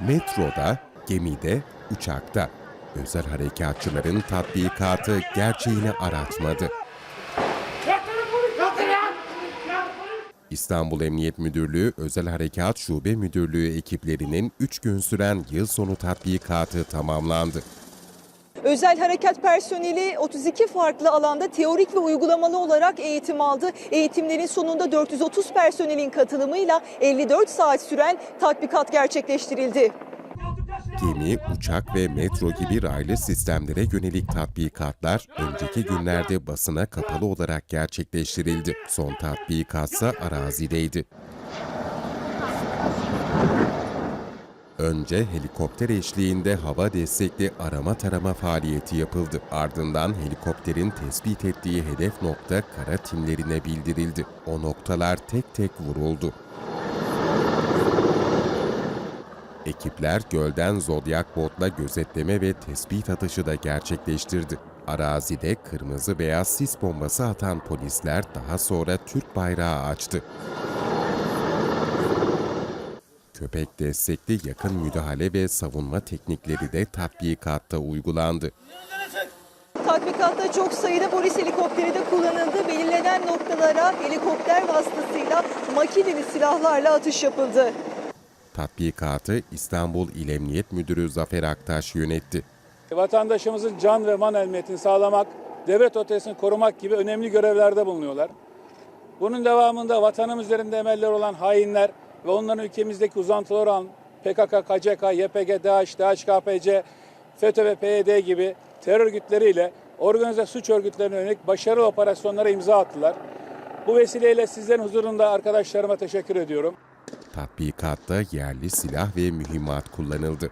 Metroda, gemide, uçakta. Özel harekatçıların tatbikatı gerçeğini aratmadı. İstanbul Emniyet Müdürlüğü Özel Harekat Şube Müdürlüğü ekiplerinin 3 gün süren yıl sonu tatbikatı tamamlandı. Özel harekat personeli 32 farklı alanda teorik ve uygulamalı olarak eğitim aldı. Eğitimlerin sonunda 430 personelin katılımıyla 54 saat süren tatbikat gerçekleştirildi. Gemi, uçak ve metro gibi raylı sistemlere yönelik tatbikatlar önceki günlerde basına kapalı olarak gerçekleştirildi. Son tatbikatsa arazideydi. Önce helikopter eşliğinde hava destekli arama tarama faaliyeti yapıldı. Ardından helikopterin tespit ettiği hedef nokta kara timlerine bildirildi. O noktalar tek tek vuruldu. Ekipler gölden Zodyak botla gözetleme ve tespit atışı da gerçekleştirdi. Arazide kırmızı beyaz sis bombası atan polisler daha sonra Türk bayrağı açtı. Köpek destekli yakın müdahale ve savunma teknikleri de tatbikatta uygulandı. Tatbikatta çok sayıda polis helikopteri de kullanıldı. Belirlenen noktalara helikopter vasıtasıyla makineli silahlarla atış yapıldı. Tatbikatı İstanbul İl Emniyet Müdürü Zafer Aktaş yönetti. Vatandaşımızın can ve mal emniyetini sağlamak, devlet ötesini korumak gibi önemli görevlerde bulunuyorlar. Bunun devamında vatanımız üzerinde emeller olan hainler ve onların ülkemizdeki uzantıları olan PKK, KCK, YPG, DAEŞ, DHKPC, FETÖ ve PYD gibi terör örgütleriyle organize suç örgütlerine yönelik başarılı operasyonlara imza attılar. Bu vesileyle sizlerin huzurunda arkadaşlarıma teşekkür ediyorum. Tatbikatta yerli silah ve mühimmat kullanıldı.